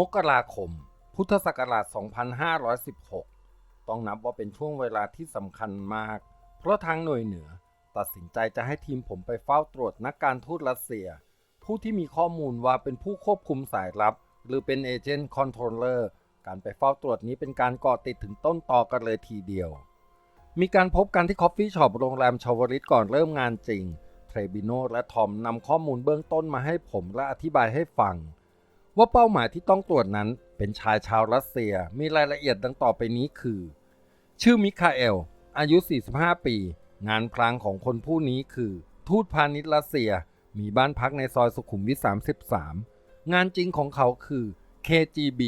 มกราคม พุทธศักราช 2516 ต้องนับว่าเป็นช่วงเวลาที่สำคัญมาก เพราะทางหน่วยเหนือ ตัดสินใจจะให้ทีมผมไปเฝ้าตรวจนักการทูตรัสเซีย ผู้ที่มีข้อมูลว่าเป็นผู้ควบคุมสายลับ หรือเป็นเอเจนต์คอนโทรลเลอร์ การไปเฝ้าตรวจนี้เป็นการก่อติดถึงต้นตอกันเลยทีเดียว มีการพบกันที่คอฟฟี่ช็อปโรงแรมชาวริตก่อนเริ่มงานจริง เทรบิโนและทอมนำข้อมูลเบื้องต้นมาให้ผมและอธิบายให้ฟัง ว่าเป้าหมายที่ต้องตรวจนั้นเป็นชายชาวรัสเซียมีรายละเอียดดังต่อไปนี้คือ ชื่อมิคาเอล อายุ 45 ปี งานพลางของคนผู้นี้คือ ทูตพาณิชย์รัสเซีย มีบ้านพักในซอยสุขุมวิท 33 งานจริงของเขาคือ KGB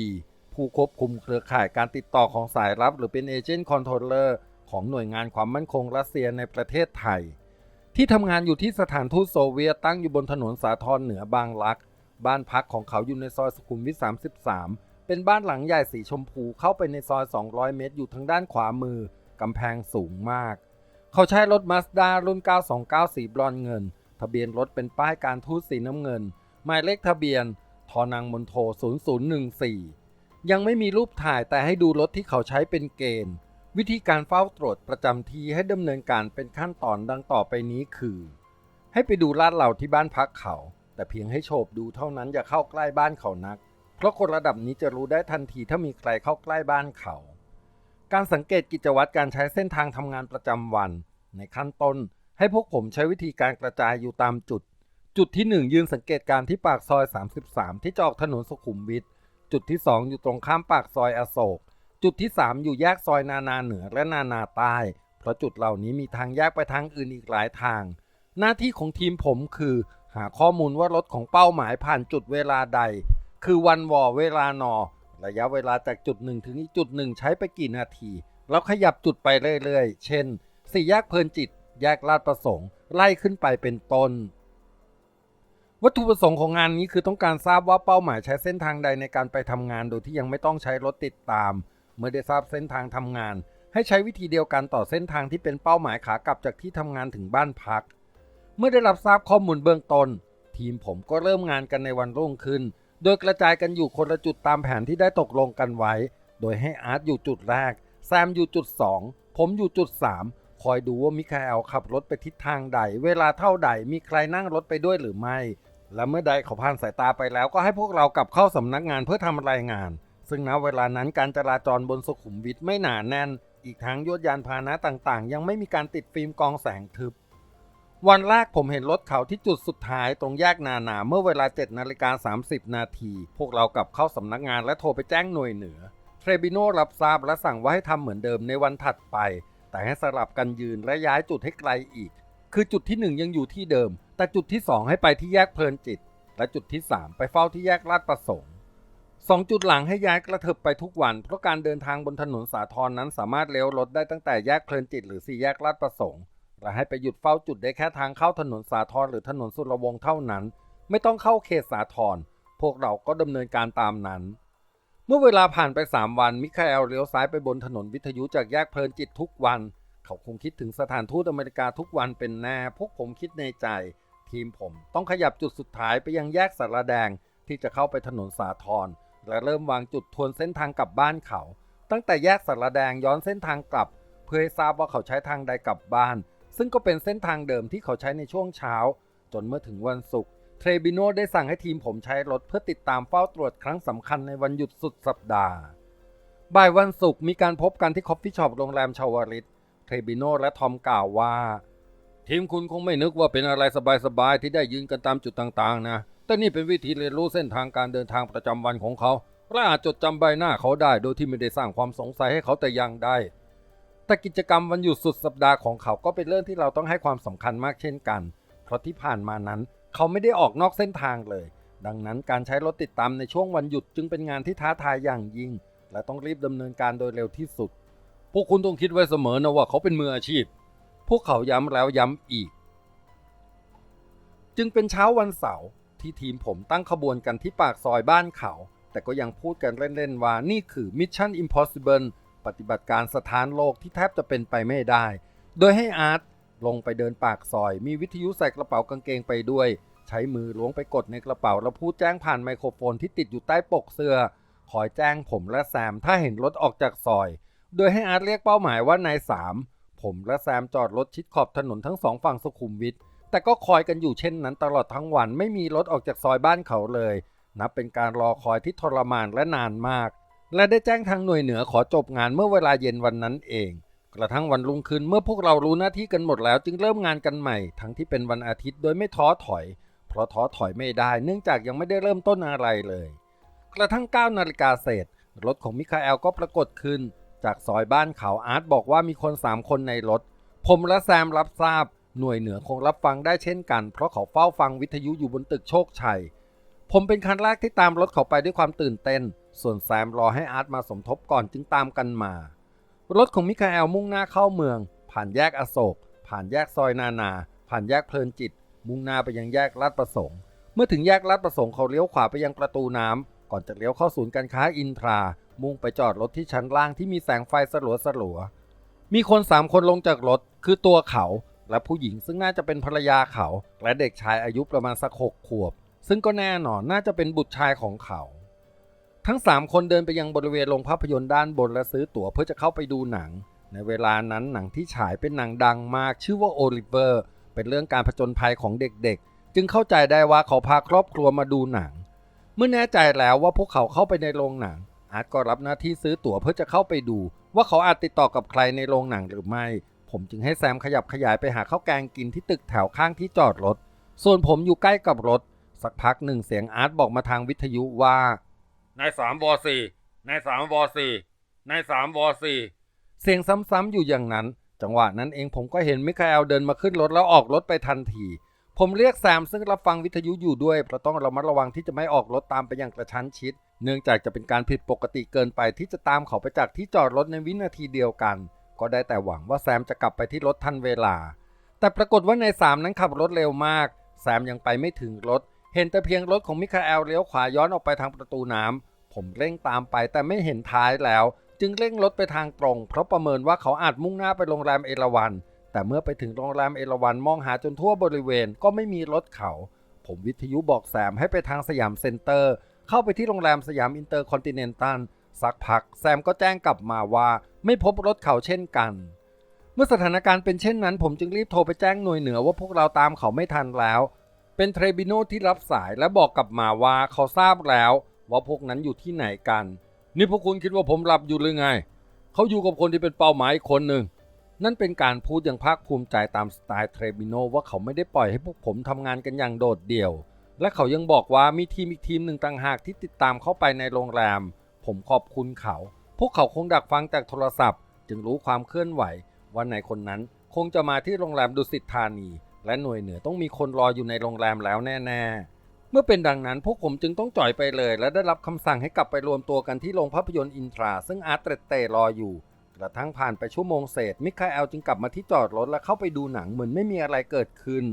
ผู้ควบคุมเครือข่ายการติดต่อของสายลับ หรือเป็นเอเจนต์คอนโทรลเลอร์ของหน่วยงานความมั่นคงรัสเซียในประเทศไทย ที่ทำงานอยู่ที่สถานทูตโซเวียตตั้งอยู่บนถนนสาทรเหนือบางรัก บ้านพักของเขาอยู่ในซอยสุขุมวิท 33 เป็นบ้านหลังใหญ่สีชมพูเข้าไปในซอย 200 เมตร อยู่ทางด้านขวามือ กำแพงสูงมาก เขาใช้รถมาสด้ารุ่น 929 สีบรอนเงิน ทะเบียนรถเป็นป้ายการทูตสีน้ำเงิน หมายเลขทะเบียนทอนังมณโท 0014 ยังไม่มีรูปถ่ายแต่ให้ดูรถที่เขาใช้เป็นเกณฑ์ วิธีการเฝ้าตรวจประจำทีให้ดำเนินการเป็นขั้นตอนดังต่อไปนี้คือ ให้ไปดูลาดเหล่าที่บ้านพักเขา แต่เพียงให้โฉบดูเท่านั้นอย่าเข้าใกล้บ้านเขานัก เพราะคนระดับนี้จะรู้ได้ทันทีถ้ามีใครเข้าใกล้บ้านเขา การสังเกตกิจวัตรการใช้เส้นทางทำงานประจำวัน ในขั้นต้น ให้พวกผมใช้วิธีการกระจายอยู่ตามจุด จุดที่ 1 ยืนสังเกตการที่ปากซอย 33 ที่จะออกถนนสุขุมวิทจุดที่ 2 อยู่ตรงข้ามปากซอยอโศก จุดที่ 3 อยู่แยกซอยนานาเหนือและนานาใต้ เพราะจุดเหล่านี้มีทางแยกไปทางอื่นอีกหลายทาง หน้าที่ของทีมผมคือ หาข้อมูลว่ารถของเป้าหมายผ่านจุดเวลาใด คือวันวอเวลานอ ระยะเวลาจากจุดหนึ่งถึงอีกจุดหนึ่งใช้ไปกี่นาที แล้วขยับจุดไปเรื่อยๆ เช่น สี่แยกเพลินจิต แยกลาดประสงค์ ไล่ขึ้นไปเป็นต้น วัตถุประสงค์ของงานนี้คือต้องการทราบว่าเป้าหมายใช้เส้นทางใดในการไปทำงานโดยที่ยังไม่ต้องใช้รถติดตาม เมื่อได้ทราบเส้นทางทำงาน ให้ใช้วิธีเดียวกันต่อเส้นทางที่เป็นเป้าหมายขากลับจากที่ทำงานถึงบ้านพัก เมื่อได้รับทราบข้อมูลเบื้องต้น ทีมผมก็เริ่มงานกันในวันรุ่งขึ้น โดยกระจายกันอยู่คนละจุดตามแผนที่ได้ตกลงกันไว้ โดยให้อาร์ตอยู่จุดแรก แซมอยู่จุด 2 ผมอยู่จุด 3 คอยดูว่ามิคาเอลขับรถไปทิศทางใด เวลาเท่าใดมีใครนั่งรถไปด้วยหรือไม่ และเมื่อใดเขาผ่านสายตาไปแล้วก็ให้พวกเรากลับเข้าสำนักงานเพื่อทำรายงาน ซึ่งณเวลานั้นการจราจรบนสุขุมวิทไม่หนาแน่น อีกทั้งยวดยานพาหนะต่างๆ ยังไม่มีการติดฟิล์มกองแสงทึบ วันแรกผมเห็นรถเขาที่จุดสุดท้ายตรงแยกนานาเมื่อเวลา7นาฬิกา30 นาที พวกเรากลับเข้าสำนักงานและโทรไปแจ้งหน่วยเหนือ เทรบิโนรับทราบและสั่งว่าให้ทำเหมือนเดิมในวันถัดไป แต่ให้สลับกันยืนและย้ายจุดให้ไกลอีก คือจุดที่ 1 ยังอยู่ที่เดิม แต่จุดที่ 2 ให้ไปที่แยกเพลินจิต และจุดที่ 3 ไปเฝ้าที่แยกลาดประสงค์สองจุดหลังให้ย้ายกระเถิบไปทุกวัน เพราะการเดินทางบนถนนสาทรนั้นสามารถเลี้ยวรถได้ตั้งแต่แยกเพลินจิตหรือสี่แยกลาดประสงค์ และให้ไปหยุดเฝ้าจุดได้แค่ทางเข้าถนนสาทรหรือถนนสุรวงศ์เท่านั้น ไม่ต้องเข้าเขตสาทรพวกเราก็ดำเนินการตามนั้น เมื่อเวลาผ่านไป 3 วัน มิคาเอลเลี้ยวซ้ายไปบนถนนวิทยุจากแยกเพลินจิตทุกวัน เขาคงคิดถึงสถานทูตอเมริกาทุกวันเป็นแน่ พวกผมคิดในใจ ทีมผมต้องขยับจุดสุดท้ายไปยังแยกสารแดงที่จะเข้าไปถนนสาทรและเริ่มวางจุดทวนเส้นทางกลับบ้านเขา ตั้งแต่แยกสารแดงย้อนเส้นทางกลับ เพื่อให้ทราบว่าเขาใช้ทางใดกลับบ้าน ซึ่งก็เป็นเส้นทางเดิมที่เขาใช้ในช่วงเช้า จนเมื่อถึงวันศุกร์เทรบิโนได้สั่งให้ทีมผมใช้รถเพื่อติดตามเฝ้าตรวจครั้งสำคัญในวันหยุดสุดสัปดาห์ บ่ายวันศุกร์มีการพบกันที่คอฟฟี่ช็อปโรงแรมชาวริสเทรบิโนและทอมกล่าวว่า ทีมคุณคงไม่นึกว่าเป็นอะไรสบายๆที่ได้ยืนกันตามจุดต่างๆ นะ แต่นี่เป็นวิธีเรียนรู้เส้นทางการเดินทางประจำวันของเขาและอาจจดจำใบหน้าเขาได้โดยที่ไม่ได้สร้างความสงสัยให้เขาแต่อย่างใด แต่กิจกรรมวันหยุดสุดสัปดาห์ของเขาก็เป็นเรื่องที่เราต้องให้ความสำคัญมากเช่นกัน เพราะที่ผ่านมานั้นเขาไม่ได้ออกนอกเส้นทางเลย ดังนั้นการใช้รถติดตามในช่วงวันหยุดจึงเป็นงานที่ท้าทายอย่างยิ่ง และต้องรีบดำเนินการโดยเร็วที่สุด พวกคุณต้องคิดไว้เสมอนะว่าเขาเป็นมืออาชีพ พวกเขาย้ำแล้วย้ำอีก จึงเป็นเช้าวันเสาร์ที่ทีมผมตั้งขบวนกันที่ปากซอยบ้านเขา แต่ก็ยังพูดกันเล่นๆว่านี่คือ Mission Impossible ปฏิบัติการสถานโลกที่แทบจะเป็นไปไม่ได้ โดยให้อาร์ตลงไปเดินปากซอย มีวิทยุใส่กระเป๋ากางเกงไปด้วย ใช้มือล้วงไปกดในกระเป๋าแล้วพูดแจ้งผ่านไมโครโฟนที่ติดอยู่ใต้ปกเสื้อ คอยแจ้งผมและแซมถ้าเห็นรถออกจากซอย โดยให้อาร์ตเรียกเป้าหมายว่านายสามผมและแซมจอดรถชิดขอบถนนทั้งสองฝั่งสุขุมวิทแต่ก็คอยกันอยู่เช่นนั้นตลอดทั้งวันไม่มีรถออกจากซอยบ้านเขาเลย นับเป็นการรอคอยที่ทรมานและนานมาก และได้แจ้งทางหน่วยเหนือขอจบงานเมื่อเวลาเย็นวันนั้นเอง กระทั่งวันรุ่งขึ้นเมื่อพวกเรารู้หน้าที่กันหมดแล้วจึงเริ่มงานกันใหม่ ทั้งที่เป็นวันอาทิตย์โดยไม่ท้อถอย เพราะท้อถอยไม่ได้ เนื่องจากยังไม่ได้เริ่มต้นอะไรเลย กระทั่ง9นาฬิกาเศษรถของมิคาเอลก็ปรากฏขึ้น จากซอยบ้านเขาอาร์ตบอกว่ามีคน 3 คนในรถ ผมและแซมรับทราบ หน่วยเหนือคงรับฟังได้เช่นกัน เพราะเขาเฝ้าฟังวิทยุอยู่บนตึกโชคชัย ผมเป็นคันแรกที่ตามรถเขาไปด้วยความตื่นเต้น ส่วนแซมรอให้อาร์ตมาสมทบก่อนจึงตามกันมา รถของมิคาเอลมุ่งหน้าเข้าเมือง ผ่านแยกอโศก ผ่านแยกซอยนานา ผ่านแยกเพลินจิต มุ่งหน้าไปยังแยกลาดประสงค์ เมื่อถึงแยกลาดประสงค์เขาเลี้ยวขวาไปยังประตูน้ำก่อนจะเลี้ยวเข้าศูนย์การค้าอินทรา มุ่งไปจอดรถที่ชั้นล่างที่มีแสงไฟสลัวสลัวมีคนสามคนลงจากรถคือตัวเขาและผู้หญิงซึ่งน่าจะเป็นภรรยาเขา และเด็กชายอายุประมาณสักหกขวบ ซึ่งก็แน่นอนน่าจะเป็นบุตรชายของเขา ทั้ง 3 คนเดินไปยังบริเวณโรงภาพยนตร์ด้านบนและซื้อตั๋วเพื่อจะเข้าไปดูหนัง ในเวลานั้นหนังที่ฉายเป็นหนังดังมากชื่อว่าโอลิเวอร์เป็นเรื่องการผจญภัยของเด็กๆ จึงเข้าใจได้ว่าเขาพาครอบครัวมาดูหนัง เมื่อแน่ใจแล้วว่าพวกเขาเข้าไปในโรงหนัง อาร์ตก็รับหน้าที่ซื้อตั๋วเพื่อจะเข้าไปดู ว่าเขาอาจติดต่อกับใครในโรงหนังหรือไม่ ผมจึงให้แซมขยับขยายไปหาข้าวแกงกินที่ตึกแถวข้างที่จอดรถ ส่วนผมอยู่ใกล้กับรถ สักพักหนึ่งเสียงอาร์ตบอกมาทางวิทยุว่า นายสามวอสี่นายสามวอสี่นายสามวอสี่เสียงซ้ำๆอยู่อย่างนั้น จังหวะนั้นเองผมก็เห็นมิคาเอลเดินมาขึ้นรถแล้วออกรถไปทันที ผมเรียกแซมซึ่งรับฟังวิทยุอยู่ด้วยเพราะต้องระมัดระวังที่จะไม่ออกรถตามไปอย่างกระชั้นชิด เนื่องจากจะเป็นการผิดปกติเกินไปที่จะตามเขาไปจากที่จอดรถในวินาทีเดียวกัน ก็ได้แต่หวังว่าแซมจะกลับไปที่รถทันเวลา แต่ปรากฏว่าในสามนั้นขับรถเร็วมาก แซมยังไปไม่ถึงรถ เห็นแต่เพียงรถของมิคาเอลเลี้ยวขวาย้อนออกไปทางประตูน้ำ ผมเร่งตามไปแต่ไม่เห็นท้ายแล้ว จึงเร่งรถไปทางตรง เพราะประเมินว่าเขาอาจมุ่งหน้าไปโรงแรมเอราวัน แต่เมื่อไปถึงโรงแรมเอราวันมองหาจนทั่วบริเวณก็ไม่มีรถเขา ผมวิทยุบอกแซมให้ไปทางสยามเซ็นเตอร์ เข้าไปที่โรงแรมสยามอินเตอร์คอนติเนนตัลสักพักแซมก็แจ้งกลับมาว่าไม่พบรถเขาเช่นกัน เมื่อสถานการณ์เป็นเช่นนั้น ผมจึงรีบโทรไปแจ้งหน่วยเหนือว่าพวกเราตามเขาไม่ทันแล้ว เป็นเทรบิโนที่รับสายและบอกกลับมาว่าเขาทราบแล้ว ว่าพวกนั้นอยู่ที่ไหนกัน นี่พวกคุณคิดว่าผมหลับอยู่หรือไง เขาอยู่กับคนที่เป็นเป้าหมายคนหนึ่ง นั่นเป็นการพูดอย่างภาคภูมิใจตามสไตล์เทรบิโนว่าเขาไม่ได้ปล่อยให้พวกผมทำงานกันอย่างโดดเดี่ยว และเขายังบอกว่ามีทีมอีกทีมหนึ่งต่างหากที่ติดตามเข้าไปในโรงแรม ผมขอบคุณเขา พวกเขาคงดักฟังจากโทรศัพท์ จึงรู้ความเคลื่อนไหวว่าในคนนั้นคงจะมาที่โรงแรมดุสิตธานี และหน่วยเหนือต้องมีคนรออยู่ในโรงแรมแล้วแน่ ๆ เมื่อเป็นดังนั้นพวกผมจึงต้องจ่อยไปเลย และได้รับคำสั่งให้กลับไปรวมตัวกันที่โรงภาพยนตร์อินทรา ซึ่งอาร์ตเตเตรออยู่ กระทั่งผ่านไปชั่วโมงเศษ มิคาเอลจึงกลับมาที่จอดรถและเข้าไปดูหนังเหมือนไม่มีอะไรเกิดขึ้น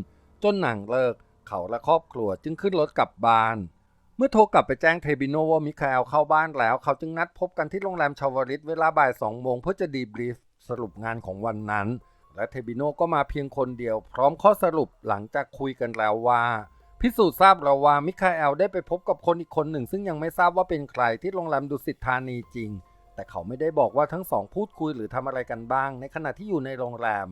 จนหนังเลิก เขาและครอบครัวจึงขึ้นรถกลับบ้าน เมื่อโทรกลับไปแจ้งเทบิโนว่ามิคาเอลเข้าบ้านแล้ว เขาจึงนัดพบกันที่โรงแรมชาวริตเวลาบ่ายสองโมงเพื่อจะดีบรีฟสรุปงานของวันนั้น และเทบิโนก็มาเพียงคนเดียว พร้อมข้อสรุปหลังจากคุยกันแล้วว่า พิสูจน์ทราบแล้วว่ามิคาเอลได้ไปพบกับคนอีกคนหนึ่ง ซึ่งยังไม่ทราบว่าเป็นใครที่โรงแรมดุสิตธานีจริง แต่เขาไม่ได้บอกว่าทั้งสองพูดคุยหรือทำอะไรกันบ้าง ในขณะที่อยู่ในโรงแรม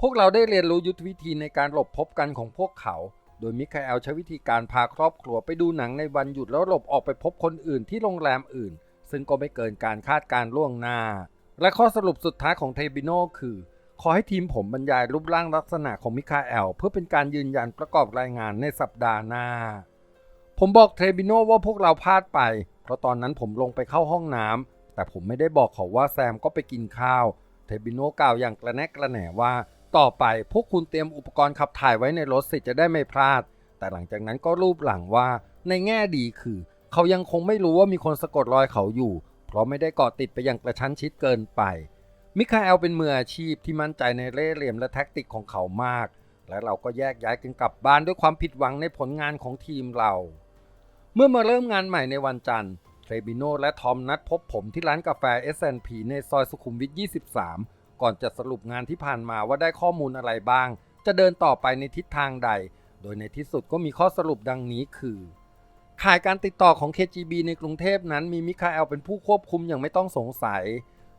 พวกเราได้เรียนรู้ยุทธวิธีในการหลบพบกันของพวกเขา โดยมิคาเอลใช้วิธีการพาครอบครัวไปดูหนังในวันหยุดแล้วหลบออกไปพบคนอื่นที่โรงแรมอื่น ซึ่งก็ไม่เกินการคาดการล่วงหน้า และข้อสรุปสุดท้ายของเทบิโนคือ อให้ทีมผมบรรยายรูปร่างลักษณะของมิคาเอล เพื่อเป็นการยืนยันประกอบรายงานในสัปดาห์หน้า ผมบอกเทรบิโนว่าพวกเราพลาดไป เพราะตอนนั้นผมลงไปเข้าห้องน้ำแต่ผมไม่ได้บอกเขาว่าแซมก็ไปกินข้าว เทรบิโนกล่าวอย่างกระแนกกระแหน่ว่า ต่อไปพวกคุณเตรียมอุปกรณ์ขับถ่ายไว้ในรถสิจะได้ไม่พลาด แต่หลังจากนั้นก็รูปหลังว่า ในแง่ดีคือ เขายังคงไม่รู้ว่ามีคนสะกดรอยเขาอยู่ เพราะไม่ได้เกาะติดไปอย่างกระชั้นชิดเกินไป มิคาเอลเป็นมืออาชีพที่มั่นใจในเล่ห์เหลี่ยมและแท็กติกของเขามาก และเราก็แยกย้ายกันกลับบ้านด้วยความผิดหวังในผลงานของทีมเรา เมื่อมาเริ่มงานใหม่ในวันจันทร์เทรบิโนและทอมนัดพบผมที่ร้านกาแฟ S&P ในซอยสุขุมวิท 23 ก่อนจะสรุปงานที่ผ่านมาว่าได้ข้อมูลอะไรบ้าง จะเดินต่อไปในทิศทางใด โดยในที่สุดก็มีข้อสรุปดังนี้คือขข่ายการติดต่อของ KGB ในกรุงเทพนั้นมีมิคาเอลเป็นผู้ควบคุมอย่างไม่ต้องสงสัย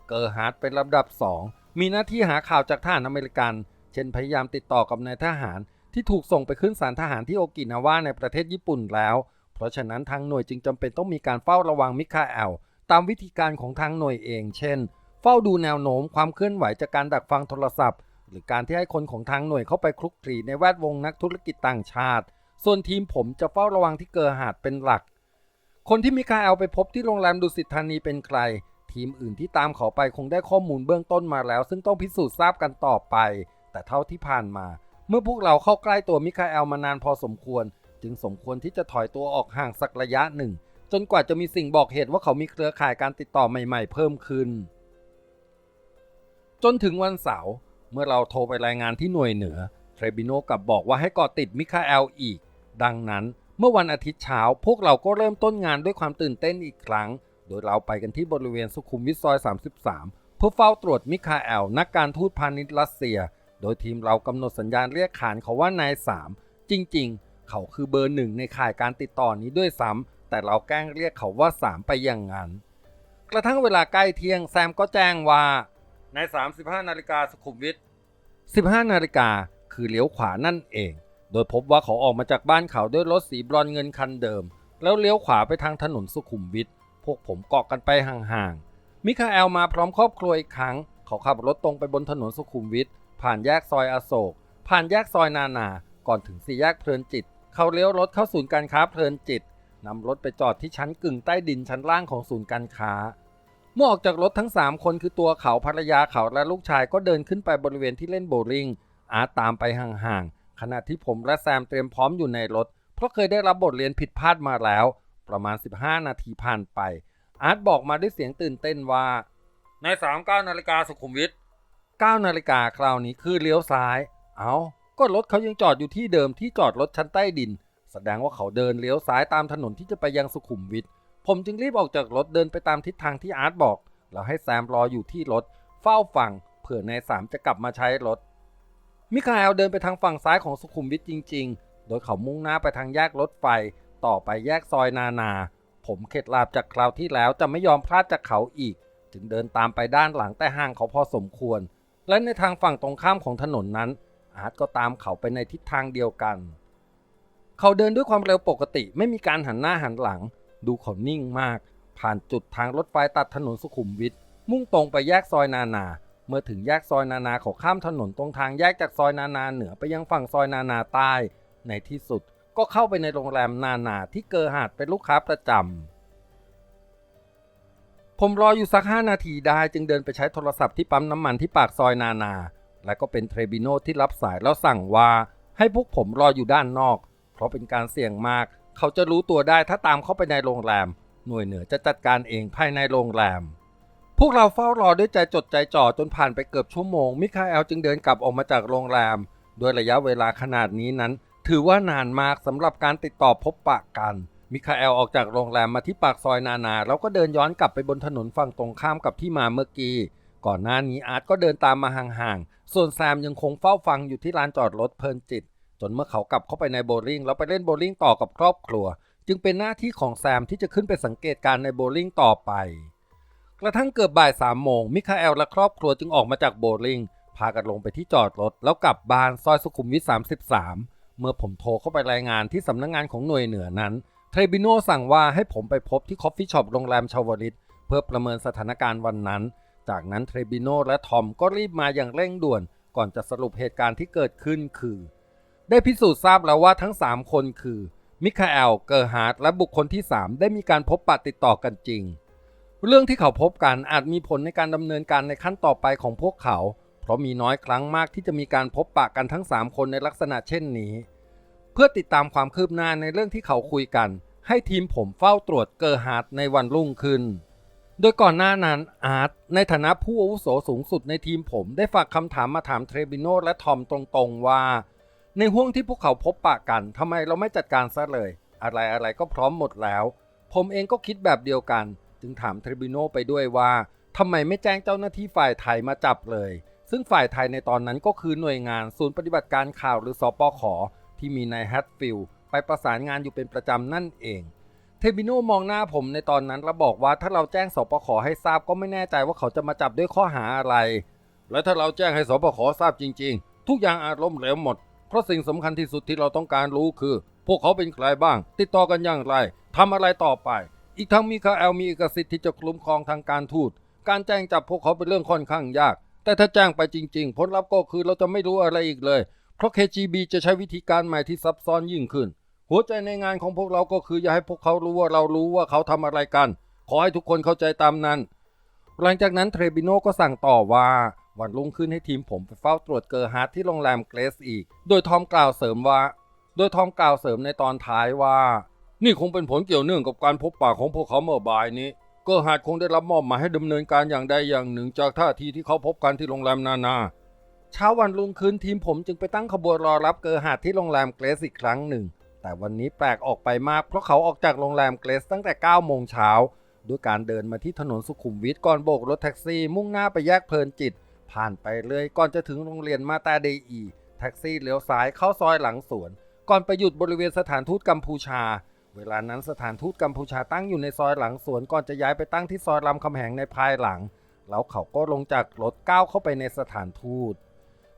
เกอร์ฮาร์ดเป็นลำดับ 2 มีหน้าที่หาข่าวจากทหารอเมริกัน เช่นพยายามติดต่อกับนายทหารที่ถูกส่งไปขึ้นศาลทหารที่โอกินาวาในประเทศญี่ปุ่นแล้ว เพราะฉะนั้นทางหน่วยจึงจำเป็นต้องมีการเฝ้าระวังมิคาเอลตามวิธีการของทางหน่วยเอง เช่น เฝ้าดูแนวโน้มความเคลื่อนไหวจากการดักฟังโทรศัพท์ หรือการที่ให้คนของทางหน่วยเข้าไปคลุกคลีในแวดวงนักธุรกิจต่างชาติ ส่วนทีมผมจะเฝ้าระวังที่เกอร์ฮาร์ดเป็นหลัก คนที่มิคาเอลไปพบที่โรงแรมดุสิตธานีเป็นใคร ทีมอื่นที่ตามเขาไปคงได้ข้อมูลเบื้องต้นมาแล้ว ซึ่งต้องพิสูจน์ทราบกันต่อไป แต่เท่าที่ผ่านมา เมื่อพวกเราเข้าใกล้ตัวมิคาเอลมานานพอสมควร จึงสมควรที่จะถอยตัวออกห่างสักระยะหนึ่ง จนกว่าจะมีสิ่งบอกเหตุว่าเขามีเครือข่ายการติดต่อใหม่ ๆ เพิ่มขึ้น จนถึงวันเสาร์เมื่อเราโทรไปรายงานที่หน่วยเหนือเทรบิโนกลับบอกว่าให้เกาะติดมิคาเอลอีก ดังนั้นเมื่อวันอาทิตย์เช้า พวกเราก็เริ่มต้นงานด้วยความตื่นเต้นอีกครั้ง โดยเราไปกันที่บริเวณสุขุมวิทซอย 33 เพื่อเฝ้าตรวจมิคาเอล นักการทูตพาณิชย์รัสเซีย โดยทีมเรากำหนดสัญญาณเรียกขานเขาว่านาย 3 จริงๆ เขาคือเบอร์หนึ่งในข่ายการติดต่อนี้ด้วยซ้ำแต่เราแกล้งเรียกเขาว่า 3 ไปอย่างนั้น กระทั่งเวลาใกล้เที่ยงแซมก็แจ้งว่าใน 35 นาฬิกาสุขุมวิท 15 นาฬิกาคือเลี้ยวขวานั่นเอง โดยพบว่าเขาออกมาจากบ้านเขาด้วยรถสีบรอนเงินคันเดิม แล้วเลี้ยวขวาไปทางถนนสุขุมวิท พวกผมเกาะกันไปห่างๆ มิคาเอลมาพร้อมครอบครัวอีกครั้ง เขาขับรถตรงไปบนถนนสุขุมวิท ผ่านแยกซอยอโศก ผ่านแยกซอยนานา ก่อนถึงสี่แยกเพลินจิต เขาเลี้ยวรถเข้าศูนย์การค้าเพลินจิตนำรถไปจอดที่ชั้นกึ่งใต้ดินชั้นล่างของศูนย์การค้า เมื่อออกจากรถทั้ง 3 คนคือตัวเขาภรรยาเขาและลูกชายก็เดินขึ้นไปบริเวณที่เล่นโบว์ลิ่ง อาร์ตตามไปห่างๆ ขณะที่ผมและแซมเตรียมพร้อมอยู่ในรถ เพราะเคยได้รับบทเรียนผิดพลาดมาแล้ว ประมาณ 15 นาทีผ่านไป อาร์ตบอกมาด้วยเสียงตื่นเต้นว่า ใน39นาฬิกาสุขุมวิท9นาฬิกาคราวนี้คือเลี้ยวซ้าย เอาก็รถเขายังจอดอยู่ที่เดิมที่จอดรถชั้นใต้ดิน แสดงว่าเขาเดินเลี้ยวซ้ายตามถนนที่จะไปยังสุขุมวิท ผมจึงรีบออกจากรถเดินไปตามทิศทางที่อาร์ตบอก แล้วให้แซมรออยู่ที่รถ เฝ้าฟัง เผื่อนายสามจะกลับมาใช้รถ มิคาเอลเดินไปทางฝั่งซ้ายของสุขุมวิทจริง ๆ โดยเขามุ่งหน้าไปทางแยกรถไฟ ต่อไปแยกซอยนานา ผมเข็ดลาบจากคราวที่แล้วจะไม่ยอมพลาดจากเขาอีก จึงเดินตามไปด้านหลังแต่ห่างเขาพอสมควร และในทางฝั่งตรงข้ามของถนนนั้น อาร์ตก็ตามเขาไปในทิศทางเดียวกัน เขาเดินด้วยความเร็วปกติไม่มีการหันหน้าหันหลัง ดูเขานิ่งมาก ผ่านจุดทางรถไฟตัดถนนสุขุมวิทมุ่งตรงไปแยกซอยนานา เมื่อถึงแยกซอยนานาเขาข้ามถนนตรงทางแยกจากซอยนานาเหนือไปยังฝั่งซอยนานาใต้ ในที่สุด ก็เข้าไปในโรงแรมนานาที่เกอร์หาดเป็นลูกค้าประจำ ผมรออยู่สัก 5 นาทีได้จึงเดินไปใช้โทรศัพท์ที่ปั๊มน้ำมันที่ปากซอยนานา และก็เป็นเทรบิโนที่รับสายแล้วสั่งว่า ให้พวกผมรออยู่ด้านนอก เพราะเป็นการเสี่ยงมาก เขาจะรู้ตัวได้ถ้าตามเข้าไปในโรงแรม หน่วยเหนือจะจัดการเองภายในโรงแรมพวกเราเฝ้ารอด้วยใจจดใจจ่อจนผ่านไปเกือบชั่วโมง มิคาเอลจึงเดินกลับออกมาจากโรงแรมด้วยระยะเวลาขนาดนี้นั้น ถือว่านานมากสำหรับการติดต่อพบปะกัน มิคาเอลออกจากโรงแรมมาที่ปากซอยนานา แล้วก็เดินย้อนกลับไปบนถนนฝั่งตรงข้ามกับที่มาเมื่อกี้ ก่อนหน้านี้อาร์ตก็เดินตามมาห่างๆ ส่วนแซมยังคงเฝ้าฟังอยู่ที่ลานจอดรถเพลินจิต จนเมื่อเขากลับเข้าไปในโบลิ่งแล้วไปเล่นโบลิ่งต่อกับครอบครัว จึงเป็นหน้าที่ของแซมที่จะขึ้นไปสังเกตการณ์ในโบลิ่งต่อไป กระทั่งเกือบบ่ายสามโมงมิคาเอลและครอบครัวจึงออกมาจากโบลิ่งพากันลงไปที่จอดรถแล้วกลับบ้านซอยสุขุมวิท33 เมื่อผมโทรเข้าไปรายงานที่สำนักงงานของหน่วยเหนือนั้นเทรบิโนสั่งว่าให้ผมไปพบที่คอฟฟี่ช็อปโรงแรมชาวลิตเพื่อประเมินสถานการณ์วันนั้น จากนั้นเทรบิโนและทอมก็รีบมาอย่างเร่งด่วน ก่อนจะสรุปเหตุการณ์ที่เกิดขึ้นคือ ได้พิสูจน์ทราบแล้วว่าทั้ง 3 คนคือมิคาเอล เกอร์ฮาร์ดและบุคคลที่ 3 ได้มีการพบปะติดต่อกันจริง เรื่องที่เขาพบกันอาจมีผลในการดำเนินการในขั้นต่อไปของพวกเขา เพราะมีน้อยครั้งมากที่จะมีการพบปะกันทั้ง 3 คนในลักษณะเช่นนี้ เพื่อติดตามความคืบหน้าในเรื่องที่เขาคุยกัน ให้ทีมผมเฝ้าตรวจเกอร์ฮาร์ดในวันรุ่งขึ้น โดยก่อนหน้านั้นอาร์ตในฐานะผู้อาวุโสสูงสุดในทีมผมได้ฝากคำถามมาถามเทรบิโนและทอมตรงๆว่า ในห่วงที่พวกเขาพบปะกันทำไมเราไม่จัดการซะเลย อะไรอะไรก็พร้อมหมดแล้ว ผมเองก็คิดแบบเดียวกัน จึงถามเทรบิโนไปด้วยว่าทำไมไม่แจ้งเจ้าหน้าที่ฝ่ายไทยมาจับเลย ซึ่งฝ่ายไทยในตอนนั้นก็คือหน่วยงานศูนย์ปฏิบัติการข่าวหรือสปขที่มีนายแฮตฟิลไปประสานงานอยู่เป็นประจำนั่นเอง เทบิโนมองหน้าผมในตอนนั้นแล้วบอกว่าถ้าเราแจ้งสปขให้ทราบก็ไม่แน่ใจว่าเขาจะมาจับด้วยข้อหาอะไร และถ้าเราแจ้งให้สปขทราบจริง ๆ ทุกอย่างอาจล้มเหลวหมด เพราะสิ่งสำคัญที่สุดที่เราต้องการรู้คือ พวกเขาเป็นใครบ้าง ติดต่อกันอย่างไรทำอะไรต่อไป อีกทั้งมีคาแอลมีเอกสิทธิ์ที่จะคุ้มครองทางการทูตการแจ้งจับพวกเขาเป็นเรื่องค่อนข้างยาก แต่ถ้าแจ้งไปจริง ๆ ผลลัพธ์ก็คือเราจะไม่รู้อะไรอีกเลย เพราะ KGB จะใช้วิธีการใหม่ที่ซับซ้อนยิ่งขึ้น หัวใจในงานของพวกเราก็คืออย่าให้พวกเขารู้ว่าเรารู้ว่าเขาทำอะไรกัน ขอให้ทุกคนเข้าใจตามนั้น หลังจากนั้นเทรบิโนก็สั่งต่อว่าวันรุ่งขึ้นให้ทีมผมไปเฝ้าตรวจเกอร์ฮาร์ทที่โรงแรมเกรสอีก โดยทอมกล่าวเสริมว่า โดยทอมกล่าวเสริมในตอนท้ายว่า นี่คงเป็นผลเกี่ยวเนื่องกับการพบปะของพวกเขาเมื่อบ่ายนี้ เกอร์ฮาร์ทคงได้รับมอบหมายให้ดำเนินการอย่างใดอย่างหนึ่งจากท่าทีที่เขาพบกันที่โรงแรมนานาเช้าวันรุ่งขึ้นทีมผมจึงไปตั้งขบวนรอรับเกอร์ฮาร์ทที่โรงแรมเกรสอีกครั้งหนึ่ง แต่วันนี้แปลกออกไปมากเพราะเขาออกจากโรงแรมเกรสตั้งแต่9โมงเช้าด้วยการเดินมาที่ถนนสุขุมวิทก่อนโบกรถแท็กซี่ มุ่งหน้าไปแยกเพลินจิต ผ่านไปเลยก่อนจะถึงโรงเรียนมาตาเดอีแท็กซี่เลี้ยวซ้ายเข้าซอยหลังสวน ก่อนไปหยุดบริเวณสถานทูตกัมพูชา เวลานั้นสถานทูตกัมพูชาตั้งอยู่ในซอยหลังสวนก่อนจะย้ายไปตั้งที่ซอยรามคำแหงในภายหลัง แล้วเขาก็ลงจากรถก้าวเข้าไปในสถานทูต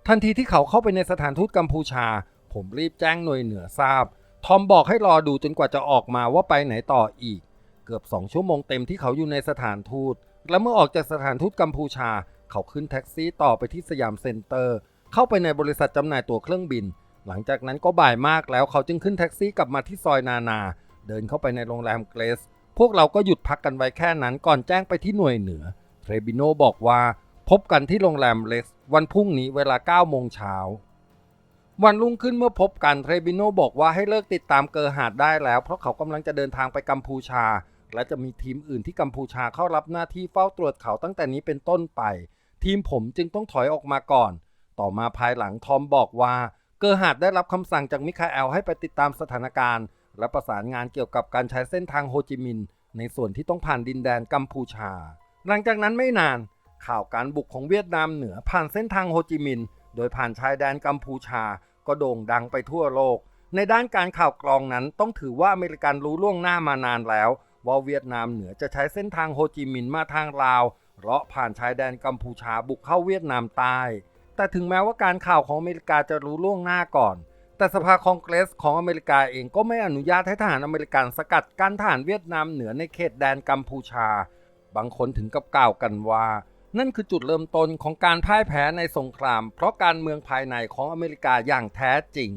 ทันทีที่เขาเข้าไปในสถานทูตกัมพูชา ผมรีบแจ้งหน่วยเหนือทราบ ทอมบอกให้รอดูจนกว่าจะออกมาว่าไปไหนต่ออีก เกือบสองชั่วโมงเต็มที่เขาอยู่ในสถานทูต และเมื่อออกจากสถานทูตกัมพูชา เขาขึ้นแท็กซี่ต่อไปที่สยามเซ็นเตอร์ เข้าไปในบริษัทจำหน่ายตั๋วเครื่องบิน หลังจากนั้นก็บ่ายมากแล้วเขาจึงขึ้นแท็กซี่กลับมาที่ซอยนานา เดินเข้าไปในโรงแรมเกรส พวกเราก็หยุดพักกันไว้แค่นั้นก่อนแจ้งไปที่หน่วยเหนือ เทรบิโนบอกว่าพบกันที่โรงแรมเล็กซ์วันพรุ่งนี้เวลา9โมงเช้าวันรุ่งขึ้นเมื่อพบกันเทรบิโนบอกว่าให้เลิกติดตามเกอร์หาดได้แล้ว เพราะเขากำลังจะเดินทางไปกัมพูชา และจะมีทีมอื่นที่กัมพูชาเข้ารับหน้าที่เฝ้าตรวจเขาตั้งแต่นี้เป็นต้นไป ทีมผมจึงต้องถอยออกมาก่อน ต่อมาภายหลังทอมบอกว่า เกอร์หาดได้รับคำสั่งจากมิคาเอลให้ไปติดตามสถานการณ์ และประสานงานเกี่ยวกับการใช้เส้นทางโฮจิมินห์ในส่วนที่ต้องผ่านดินแดนกัมพูชา หลังจากนั้นไม่นานข่าวการบุกของเวียดนามเหนือผ่านเส้นทางโฮจิมินห์โดยผ่านชายแดนกัมพูชา ก็โด่งดังไปทั่วโลก ในด้านการข่าวกรองนั้นต้องถือว่าอเมริกันรู้ล่วงหน้ามานานแล้ว ว่าเวียดนามเหนือจะใช้เส้นทางโฮจิมินห์มาทางลาวเลาะผ่านชายแดนกัมพูชาบุกเข้าเวียดนามใต้ แต่ถึงแม้ว่าการข่าวของอเมริกาจะรู้ล่วงหน้าก่อน แต่สภาคองเกรสของอเมริกาเองก็ไม่อนุญาตให้ทหารอเมริกันสกัดกั้นทหารเวียดนามเหนือในเขตแดนกัมพูชา บางคนถึงกับกล่าวกันว่า นั่นคือจุดเริ่มต้นของการพ่ายแพ้ในสงคราม เพราะการเมืองภายในของอเมริกาอย่างแท้จริง